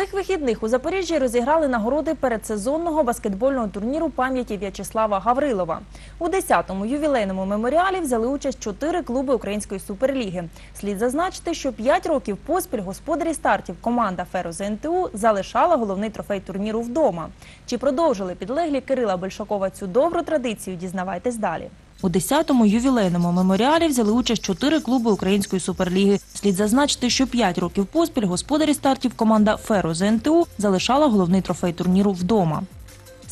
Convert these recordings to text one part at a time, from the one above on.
Цих вихідних у Запоріжжі розіграли нагороди передсезонного баскетбольного турніру пам'яті В'ячеслава Гаврилова. У 10-му ювілейному меморіалі взяли участь чотири клуби Української суперліги. Слід зазначити, що 5 років поспіль господарі стартів команда Феро ЗНТУ залишала головний трофей турніру вдома. Чи продовжили підлеглі Кирила Большакова цю добру традицію? Дізнавайтесь далі. У 10-му ювілейному меморіалі взяли участь чотири клуби Української суперліги. Слід зазначити, що п'ять років поспіль господарі стартів команда Феро ЗНТУ залишала головний трофей турніру вдома.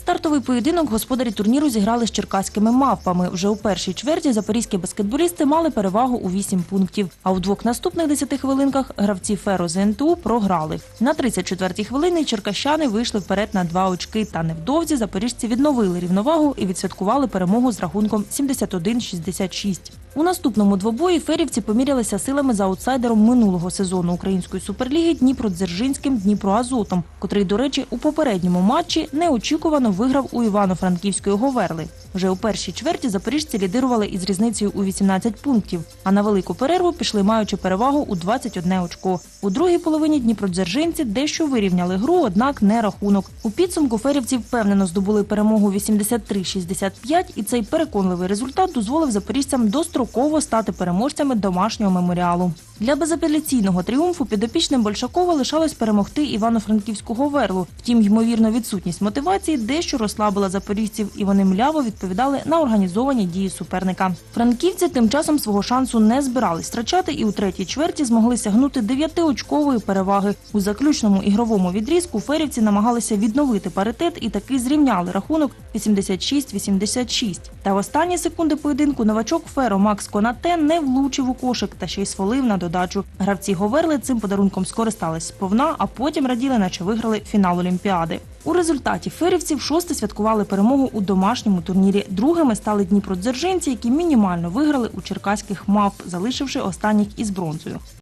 Стартовий поєдинок господарі турніру зіграли з черкаськими мавпами. Вже у першій чверті запорізькі баскетболісти мали перевагу у 8 пунктів. А у двох наступних 10 хвилинках гравці Феро ЗНТУ програли. На 34-й хвилині черкащани вийшли вперед на два очки. Та невдовзі запоріжці відновили рівновагу і відсвяткували перемогу з рахунком 71-66. У наступному двобої ферівці помірялися силами з аутсайдером минулого сезону української суперліги Дніпродзержинським Дніпроазотом, котрий, до речі, у попередньому матчі неочікувано виграв у Івано-Франківської Говерли. Вже у першій чверті запоріжці лідирували із різницею у 18 пунктів, а на велику перерву пішли маючи перевагу у 21 очко. У другій половині дніпродзержинці дещо вирівняли гру, однак не рахунок. У підсумку ферівці впевнено здобули перемогу 83-65, і цей переконливий результат дозволив запоріжцям достроково стати переможцями домашнього меморіалу. Для безапеляційного тріумфу підопічним Большакова лишалось перемогти Івано-Франківську Говерлу. Втім, ймовірно, відсутність мотивації дещо розслабила запоріжців, і вони мляво відповідали на організовані дії суперника. Франківці тим часом свого шансу не збирались втрачати і у третій чверті змогли сягнути дев'ятиочкової переваги. У заключному ігровому відрізку ферівці намагалися відновити паритет і таки зрівняли рахунок 86-86. Та в останні секунди поєдинку новачок Феро Макс Конате не влучив у кошик та ще й свалив на додачу. Гравці Говерли цим подарунком скористались сповна, а потім раділи, наче виграли фінал Олімпіади. У результаті ферівців шосте святкували перемогу у домашньому турнірі. Другими стали дніпродзержинці, які мінімально виграли у черкаських мавп, залишивши останніх із бронзою.